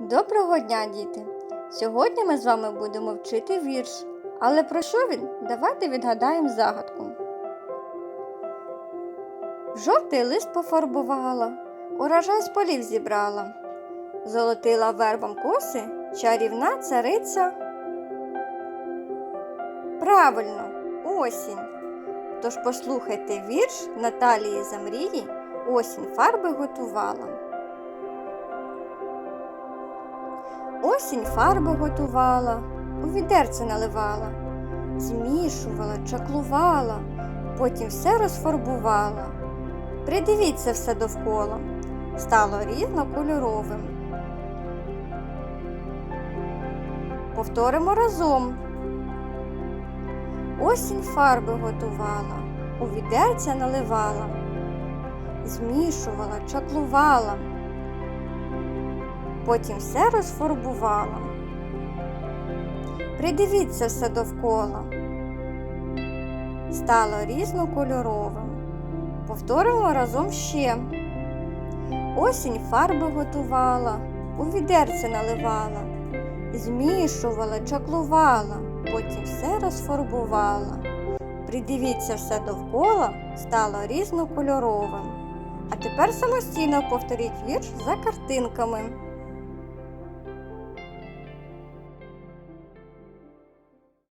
Доброго дня, діти! Сьогодні ми з вами будемо вчити вірш. Але про що він? Давайте відгадаємо загадку. Жовтий лист пофарбувала, урожай з полів зібрала. Золотила вербом коси, чарівна цариця. Правильно, осінь. Тож послухайте вірш Наталії Замрії Осінь фарби готувала. Осінь фарби готувала, у відерце наливала, змішувала, чаклувала, потім все розфарбувала. Придивіться все довкола, стало різнокольоровим. Повторимо разом. Осінь фарби готувала, у відерця наливала, змішувала, чаклувала потім все розфарбувала. Придивіться все довкола. Стало різнокольоровим. Повторимо разом ще. Осінь фарби готувала, у відерце наливала, змішувала, чаклувала, потім все розфарбувала. Придивіться все довкола, стало різнокольоровим. А тепер самостійно повторіть вірш за картинками.